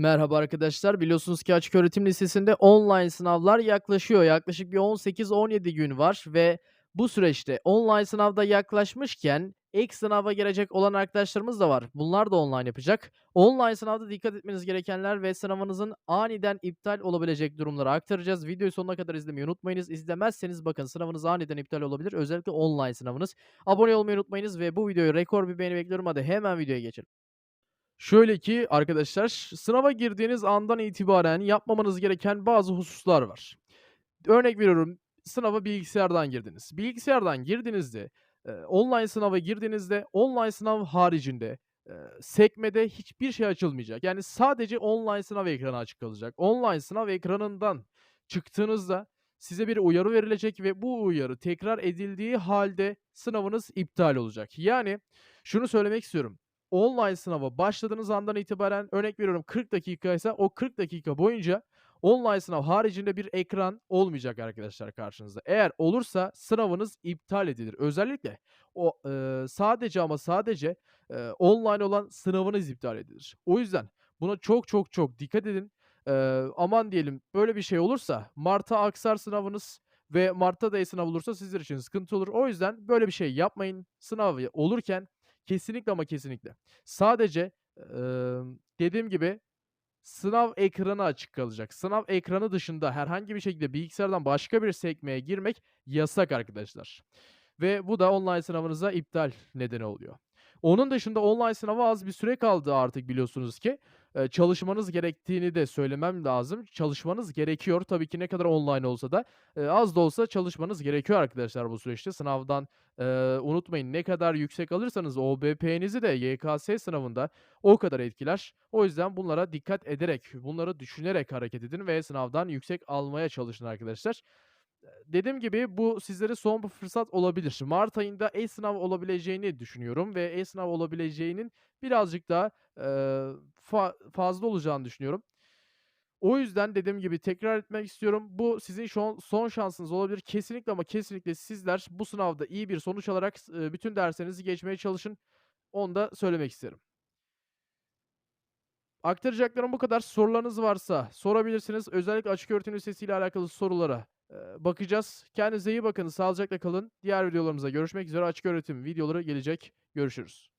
Merhaba arkadaşlar. Biliyorsunuz ki açık öğretim lisesinde online sınavlar yaklaşıyor. Yaklaşık bir 18-17 gün var ve bu süreçte online sınavda yaklaşmışken ek sınava gelecek olan arkadaşlarımız da var. Bunlar da online yapacak. Online sınavda dikkat etmeniz gerekenler ve sınavınızın aniden iptal olabilecek durumları aktaracağız. Videoyu sonuna kadar izlemeyi unutmayınız. İzlemezseniz bakın sınavınız aniden iptal olabilir. Özellikle online sınavınız. Abone olmayı unutmayınız ve bu videoyu rekor bir beğeni bekliyorum. Hadi hemen videoya geçelim. Şöyle ki arkadaşlar, sınava girdiğiniz andan itibaren yapmamanız gereken bazı hususlar var. Örnek veriyorum, sınava bilgisayardan girdiniz. Bilgisayardan girdiğinizde, eee, online sınava girdiğinizde, online sınav haricinde, eee, sekmede hiçbir şey açılmayacak. Yani sadece online sınav ekranı açık kalacak. Online sınav ekranından çıktığınızda size bir uyarı verilecek ve bu uyarı tekrar edildiği halde sınavınız iptal olacak. Yani şunu söylemek istiyorum. Online sınava başladığınız andan itibaren örnek veriyorum 40 dakikaysa o 40 dakika boyunca online sınav haricinde bir ekran olmayacak arkadaşlar karşınızda. Eğer olursa sınavınız iptal edilir. Özellikle o, eee, sadece ama sadece, eee, online olan sınavınız iptal edilir. O yüzden buna çok çok çok dikkat edin. Eee, aman diyelim böyle bir şey olursa mart'a aksar sınavınız ve mart'ta da e-sınav olursa sizler için sıkıntı olur. O yüzden böyle bir şey yapmayın. Sınav olurken kesinlikle ama kesinlikle sadece, emm, dediğim gibi sınav ekranı açık kalacak. Sınav ekranı dışında herhangi bir şekilde bilgisayardan başka bir sekmeye girmek yasak arkadaşlar ve bu da online sınavınıza iptal nedeni oluyor. Onun dışında online sınava az bir süre kaldı artık biliyorsunuz ki. Eee, çalışmanız gerektiğini de söylemem lazım. Çalışmanız gerekiyor. Tabii ki ne kadar online olsa da, eee, az da olsa çalışmanız gerekiyor arkadaşlar bu süreçte. Sınavdan, eee, unutmayın ne kadar yüksek alırsanız OBP'nizi de YKS sınavında o kadar etkiler. O yüzden bunlara dikkat ederek, bunları düşünerek hareket edin ve sınavdan yüksek almaya çalışın arkadaşlar. Dediğim gibi bu sizlere son bir fırsat olabilir. Mart ayında e-sınav olabileceğini düşünüyorum ve e-sınav olabileceğinin birazcık daha, eee, fa fazla olacağını düşünüyorum. O yüzden dediğim gibi tekrar etmek istiyorum. Bu sizin şon son şansınız olabilir. Kesinlikle ama kesinlikle sizler bu sınavda iyi bir sonuç alarak bütün derslerinizi geçmeye çalışın. Onu da söylemek isterim. Aktaracaklarım bu kadar. Sorularınız varsa sorabilirsiniz. Özellikle açık öğretim lisesi ile alakalı sorulara, bakacağız. Kendinize iyi bakın, sağlıcakla kalın. Diğer videolarımızda görüşmek üzere. Açık öğretim videoları gelecek. Görüşürüz.